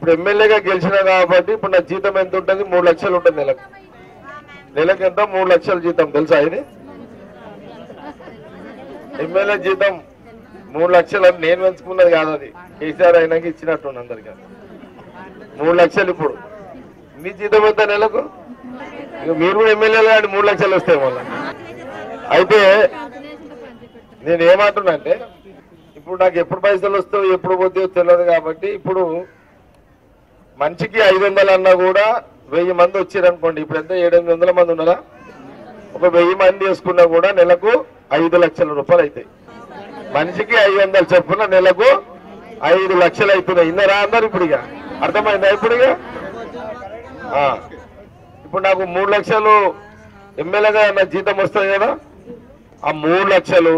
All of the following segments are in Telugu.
ఇప్పుడు ఎమ్మెల్యేగా గెలిచిన కాబట్టి ఇప్పుడు నా జీతం ఎంత ఉంటుంది? మూడు లక్షలు ఉంటుంది నెలకు. నెలకు ఎంత? మూడు లక్షల జీతం. తెలుసా ఇది? ఎమ్మెల్యే జీతం మూడు లక్షలు అని నేను పెంచుకున్నది కాదు అది. కేసీఆర్ అయినాక ఇచ్చినట్టు అందరికీ. మూడు లక్షలు ఇప్పుడు. మీ జీతం ఎంత నెలకు? ఇక మీరు కూడా ఎమ్మెల్యేలు కానీ మూడు లక్షలు వస్తాయి మళ్ళీ. అయితే నేను ఏమంటున్నా అంటే ఇప్పుడు నాకు ఎప్పుడు పైసలు వస్తాయో ఎప్పుడు పోతాయో తెలియదు కాబట్టి ఇప్పుడు మనిషికి ఐదు వందలు అన్నా కూడా వెయ్యి మంది వచ్చారనుకోండి. ఇప్పుడు ఎంత? ఏడెనిమిది వందల మంది ఉన్నారా? ఒక వెయ్యి మంది వేసుకున్నా కూడా నెలకు ఐదు లక్షల రూపాయలు అవుతాయి మనిషికి ఐదు వందలు చొప్పున నెలకు ఐదు లక్షలు అవుతున్నాయి ఇన్నరా అందరు ఇప్పుడు ఇక? అర్థమైందా ఇప్పుడు ఇక? ఇప్పుడు నాకు మూడు లక్షలు ఎమ్మెల్యేగా నా జీతం వస్తుంది కదా? ఆ మూడు లక్షలు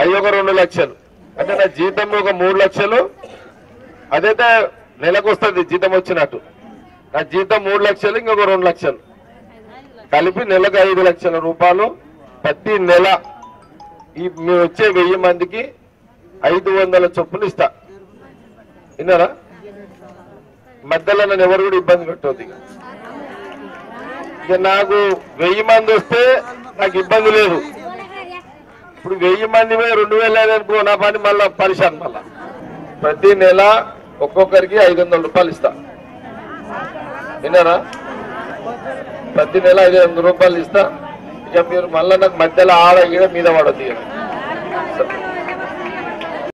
అవి ఒక రెండు లక్షలు. అంటే నా జీతం ఒక మూడు లక్షలు. అదైతే నెలకు వస్తుంది జీతం వచ్చినట్టు. నా జీతం మూడు లక్షలు ఇంకొక రెండు లక్షలు. కలిపి నెలకు ఐదు లక్షల రూపాయలు ప్రతి నెల. ఈ మేము వచ్చే వెయ్యి మందికి ఐదు వందల చొప్పులు ఇస్తా. విన్నారా? మధ్యలో నన్ను ఎవరు కూడా ఇబ్బంది పెట్టవద్దు ఇక. నాకు వెయ్యి మంది వస్తే నాకు ఇబ్బంది లేదు. ఇప్పుడు వెయ్యి మంది మీద రెండు వేలు అనుకో నా పని మళ్ళా పరిశాన్ మళ్ళా. ప్రతి నెల ఒక్కొక్కరికి ఐదు వందల రూపాయలు ఇస్తా. విన్నారా? ప్రతి నెల ఐదు వందల రూపాయలు ఇస్తా. ఇక మీరు మళ్ళా నాకు మధ్యలో ఆడ ఈడ మీద పడద్దు ఇక.